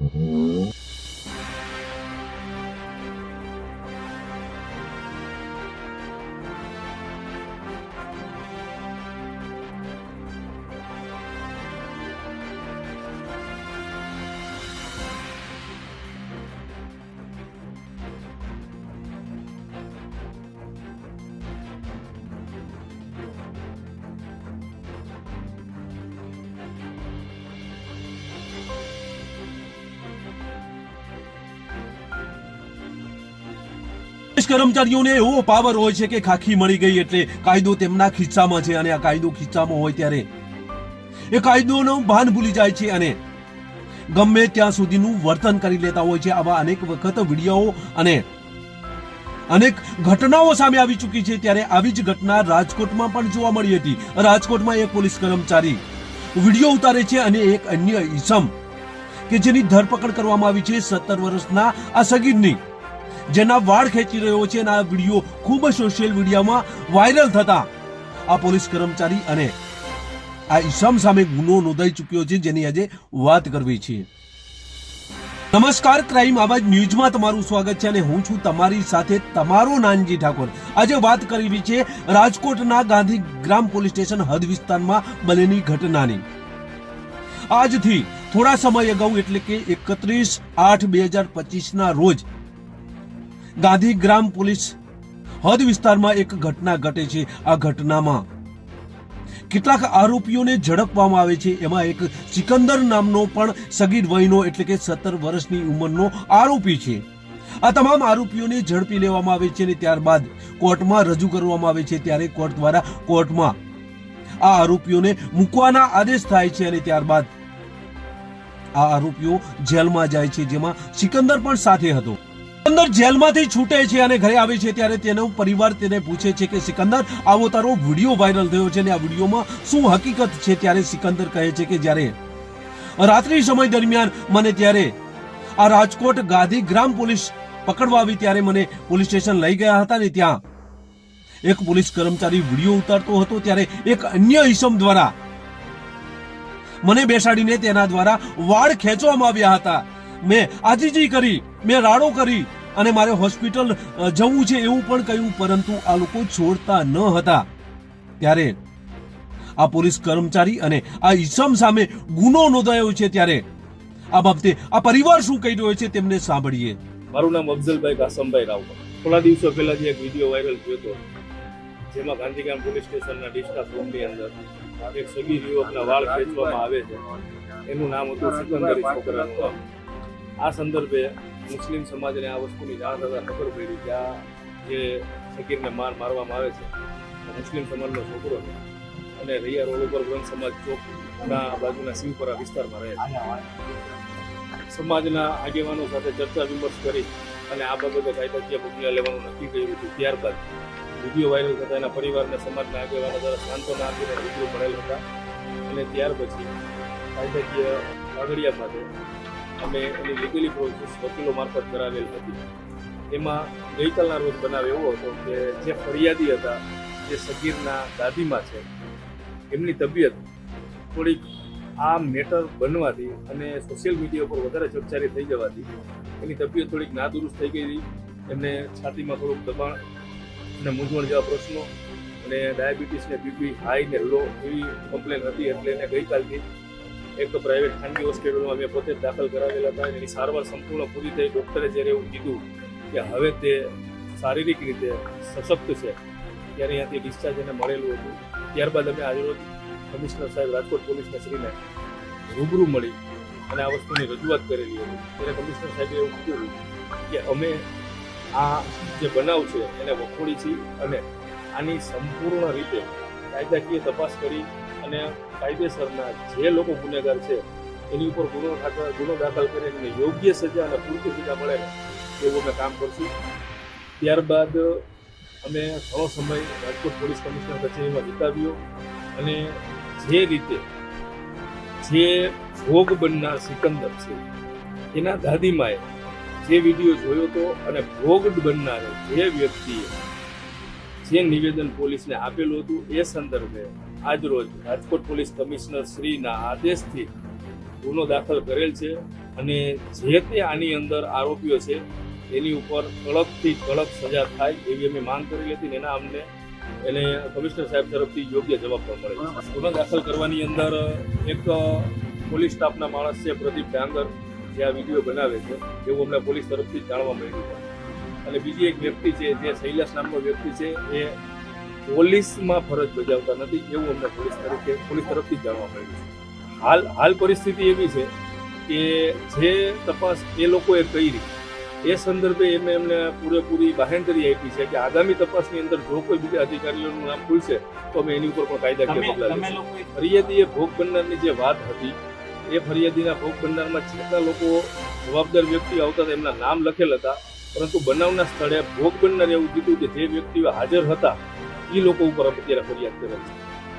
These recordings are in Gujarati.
પોલીસ કર્મચારીઓને એવો પાવર હોય છે કે ખાખી મળી ગઈ એટલે કાયદો તેમના ખિસ્સામાં છે અને આ કાયદો ખિસ્સામાં હોય ત્યારે એ કાયદોનું ભાન ભૂલી જાય છે અને ગમે ત્યાં સુધીનું વર્તન કરી લેતા હોય છે. આવા અનેક વખત વીડિયો અને અનેક ઘટનાઓ સામે આવી ચૂકી છે. ત્યારે આવી જ ઘટના રાજકોટમાં પણ જોવા મળી હતી. રાજકોટમાં એક પોલીસ કર્મચારી વીડિયો ઉતારે છે અને એક અન્ય ઈસમ કે જેની ધરપકડ કરવામાં આવી છે. સત્તર વર્ષના આ સગીરની જેના વાળ ખેંચી રહ્યો છે અને આ વીડિયો ખૂબ જ સોશિયલ મીડિયામાં વાયરલ થતા. આ પોલીસ કર્મચારી અને આ ઈસમ સામે ગુનો નોંધાઈ ચૂક્યો છે જેની આજે વાત કરવી છે. નમસ્કાર, ક્રાઇમ આવાજ ન્યૂઝમાં તમારું સ્વાગત છે અને હું છું તમારી સાથે તમારો નાનજી ઠાકોર. આજે વાત કરવી છે રાજકોટના ગાંધી ગ્રામ પોલીસ સ્ટેશન હદ વિસ્તારમાં બનેલી ઘટનાની. આજથી થોડા સમય અગાઉ એટલે કે એકત્રીસ આઠ બે હજાર પચીસના રોજ ગાંધીગ્રામ પોલીસ હદ વિસ્તારમાં એક ઘટના ઘટે છે. આ ઘટનામાં કેટલાક આરોપીઓને ઝડપવામાં આવે છે. એમાં એક સિકંદર નામનો પણ સગીર વયનો એટલે કે સત્તર વર્ષની ઉંમરનો આરોપી છે. આ તમામ આરોપીઓને ઝડપી લેવામાં આવે છે અને ત્યારબાદ કોર્ટમાં રજૂ કરવામાં આવે છે. ત્યારે કોર્ટ દ્વારા કોર્ટમાં આ આરોપીઓને મૂકવાના આદેશ થાય છે અને ત્યારબાદ આ આરોપીઓ જેલમાં જાય છે, જેમાં સિકંદર પણ સાથે હતો. સિકંદર જેલમાંથી છૂટે છે અને ઘરે આવે છે ત્યારે તેનો પરિવાર તેને પૂછે છે કે, સિકંદર, આવો તારો વીડિયો વાયરલ થયો છે અને આ વિડીયોમાં શું હકીકત છે? ત્યારે સિકંદર કહે છે કે, જ્યારે રાત્રિ સમય દરમિયાન મને ત્યારે આ રાજકોટ ગાંધીગ્રામ પોલીસ પકડવા આવી, ત્યારે મને પોલીસ સ્ટેશન લઈ ગયા હતા ને ત્યાં એક પોલીસ કર્મચારી વીડિયો ઉતારતો હતો, ત્યારે એક અન્ય ઈસમ દ્વારા મને બેસાડીને તેના દ્વારા વાળ ખેંચવામાં આવ્યા હતા. મેં આજીજી કરી, મેં રાડો કરી અને મારે હોસ્પિટલ જવું છે એવું પણ કહ્યું, પરંતુ આ લોકો છોડતા ન હતા. ત્યારે આ પોલીસ કર્મચારી અને આ ઈસમ સામે ગુનો નોંધાયો છે ત્યારે. આ બાબતે આ પરિવાર શું કહી રહ્યો છે તેમને સાંભળીએ. મારું નામ અફઝલભાઈ કાસમભાઈ રાવ થોડા દિવસો પહેલા એક વીડિયો વાયરલ થયો હતો, જેમાં ગાંધીગ્રામ પોલીસ સ્ટેશનના ડિસ્ટાફ રૂમની અંદર એક સગીર યુવકના વાળ ખેંચવામાં આવે છે. એનું નામ હતું સિકંદરી છોકરાનું આ સંદર્ભે મુસ્લિમ સમાજને આ વસ્તુની જાણ થતાં ખબર પડી કે આ જે શકીરને માર મારવામાં આવે છે મુસ્લિમ સમાજનો છોકરો છે. અને રૈયા રોડ ઉપર ગ્રંથ સમાજ ચોકના બાજુના શિવપરા વિસ્તારમાં રહે સમાજના આગેવાનો સાથે ચર્ચા વિમર્શ કરી અને આ બાબતે કાયદાકીય પગલાં લેવાનું નક્કી કર્યું હતું. ત્યારબાદ વીડિયો વાયરલ થતા એના પરિવારને સમાજના આગેવાનો દ્વારા સાંત્વના આપીને વીડિયો મળેલ હતા. અને ત્યાર પછી કાયદાકીય આગળિયા માટે અમે એની લીગલી પ્રોસેસ વકીલો મારફત કરાવેલ હતી. એમાં ગઈકાલના રોજ બનાવ એવો હતો કે જે ફરિયાદી હતા, જે સગીરના દાદીમાં છે, એમની તબિયત થોડીક આ મેટર બનવાથી અને સોશિયલ મીડિયા ઉપર વધારે ચર્ચારી થઈ જવાથી એની તબિયત થોડીક નાદુરુસ્ત થઈ ગઈ હતી. એમને છાતીમાં થોડુંક દબાણ અને મૂંઝવણ જેવા પ્રશ્નો અને ડાયાબિટીસ ને બીપી હાઈ ને લો એવી કમ્પ્લેન હતી એટલે એને ગઈકાલથી એક તો પ્રાઇવેટ ખાનગી હોસ્પિટલમાં અમે પોતે દાખલ કરાવેલા હતા એની સારવાર સંપૂર્ણ પૂરી થઈ. ડૉક્ટરે જ્યારે એવું કીધું કે હવે તે શારીરિક રીતે સશક્ત છે, ત્યારે અહીંયાથી ડિસ્ચાર્જ એને મળેલું હતું. ત્યારબાદ અમે આજરોજ કમિશનર સાહેબ રાજકોટ પોલીસને શ્રીને રૂબરૂ મળી અને આ વસ્તુની રજૂઆત કરેલી હતી. ત્યારે કમિશનર સાહેબે એવું કીધું કે અમે આ જે બનાવ છે એને વખોડી છીએ અને આની સંપૂર્ણ રીતે કાયદાકીય તપાસ કરી અને કાયદેસરના જે લોકો ગુનેગાર છે, એની ઉપર ગુનો ગુનો દાખલ કરીને યોગ્ય સજા અને પૂરતી સજા મળે એવું અમે કામ કરશું. ત્યારબાદ અમે ઘણો સમય રાજકોટ પોલીસ કમિશનર કચેરીમાં વિતાવ્યો અને જે રીતે, જે ભોગ બનનાર સિકંદર છે, એના દાદીમાએ જે વીડિયો જોયો હતો અને ભોગ બનનારે જે વ્યક્તિએ જે નિવેદન પોલીસને આપેલું હતું એ સંદર્ભે આજરોજ રાજકોટ પોલીસ કમિશનર શ્રીના આદેશથી ગુનો દાખલ કરેલ છે અને જે તે આની અંદર આરોપીઓ છે, એની ઉપર કડકથી કડક સજા થાય એવી અમે માંગ કરેલી હતી એના અમને એને કમિશનર સાહેબ તરફથી યોગ્ય જવાબ પણ મળે છે. ગુનો દાખલ કરવાની અંદર એક પોલીસ સ્ટાફના માણસ છે, પ્રદીપ ડાંગર, જે આ વીડિયો બનાવે છે, એવું અમને પોલીસ તરફથી જાણવા મળ્યું અને બીજી એક વ્યક્તિ છે, જે શૈલાસ નામનો વ્યક્તિ છે, એ પોલીસમાં ફરજ બજાવતા નથી એવું અમને પોલીસ તરીકે પોલીસ તરફથી જાણવા મળ્યું છે. હાલ હાલ પરિસ્થિતિ એવી છે કે જે તપાસ એ લોકોએ કરી. એ સંદર્ભે એમને એમને પૂરેપૂરી બાહેંધરી આપી છે કે આગામી તપાસની અંદર જો કોઈ બીજા અધિકારીઓનું નામ ખુલશે તો અમે એની ઉપર પણ કાયદાકીય પગલાં લઈશું ફરિયાદી એ ભોગ બનનારની જે વાત હતી એ ફરિયાદીના ભોગ બનનારમાં જેટલા લોકો જવાબદાર વ્યક્તિ આવતા હતા એમના નામ લખેલ હતા. પરંતુ બનાવના સ્થળે ભોગ બનનાર એવું કીધું કે જે વ્યક્તિઓ હાજર હતા, એ લોકો ઉપર અત્યારે ફરિયાદ કરે છે.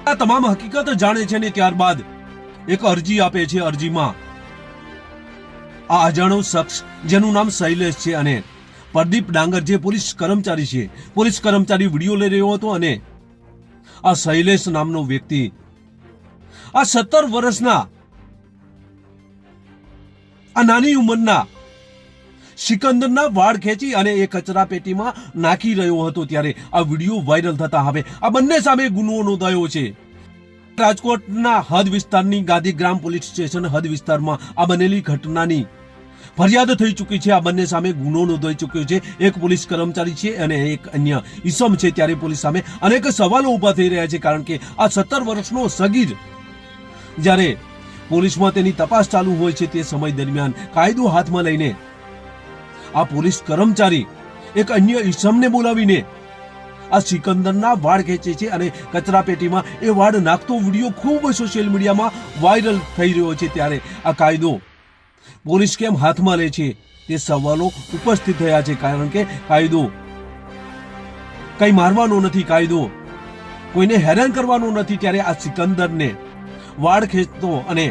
આ તમામ હકીકત જાણે છે ને ત્યારબાદ એક અરજી આપે છે અરજીમાં. આ અજાણો શખ્સ, જેનું નામ શૈલેષ છે અને પ્રદીપ ડાંગર જે પોલીસ કર્મચારી છે, પોલીસ કર્મચારી વીડિયો લઈ રહ્યો હતો અને આ શૈલેષ નામનો વ્યક્તિ આ સત્તર વર્ષના આ નાની ઉંમરના સિકંદરના વાળ ખેંચી અને એ કચરા પેટીમાં નાખી રહ્યો હતો ત્યારે આ વીડિયો વાયરલ થતા હવે આ બંને સામે ગુનો નોંધાયો છે. રાજકોટના હદ વિસ્તારની ગાંધીગ્રામ પોલીસ સ્ટેશન હદ વિસ્તારમાં આ બનેલી ઘટનાની ફરિયાદ થઈ ચૂકી છે. આ બંને સામે ગુનો નોંધાઈ ચૂક્યો છે. એક પોલીસ કર્મચારી છે અને એક અન્ય ઈસમ છે. ત્યારે પોલીસ સામે અનેક સવાલો ઊભા થઈ રહ્યા છે કારણ કે આ સત્તર વર્ષનો સગીર જ્યારે પોલીસમાં તેની તપાસ ચાલુ હોય છે તે સમય દરમિયાન કાયદો હાથમાં લઈને આ પોલીસ કર્મચારી એક અન્ય ઈસમને બોલાવીને આ સિકંદરના વાળ ખેંચે છે અને કચરા પેટીમાં એ વાળ નાખતો વીડિયો ખૂબ સોશિયલ મીડિયામાં વાયરલ થઈ રહ્યો છે ત્યારે આ કાયદો પોલીસ કેમ હાથમાં લે છે તે સવાલો ઉપસ્થિત થયા છે કારણ કે કાયદો કઈ મારવાનો નથી, કાયદો કોઈને હેરાન કરવાનો નથી. ત્યારે આ સિકંદરને વાળ ખેંચતો અને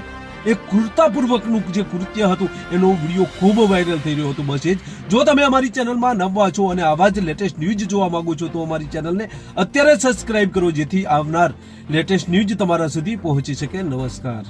એક ક્રૂરતાપૂર્વકનું જે કૃત્ય હતું, એનો વીડિયો ખૂબ વાયરલ થઈ રહ્યો હતો. બસે જ. જો તમે અમારી ચેનલમાં નવા છો અને આવા જ લેટેસ્ટ ન્યૂઝ જોવા માંગો છો, તો અમારી ચેનલને અત્યારે સબસ્ક્રાઇબ કરો, જેથી આવનાર લેટેસ્ટ ન્યૂઝ તમારા સુધી પહોંચી શકે. નમસ્કાર.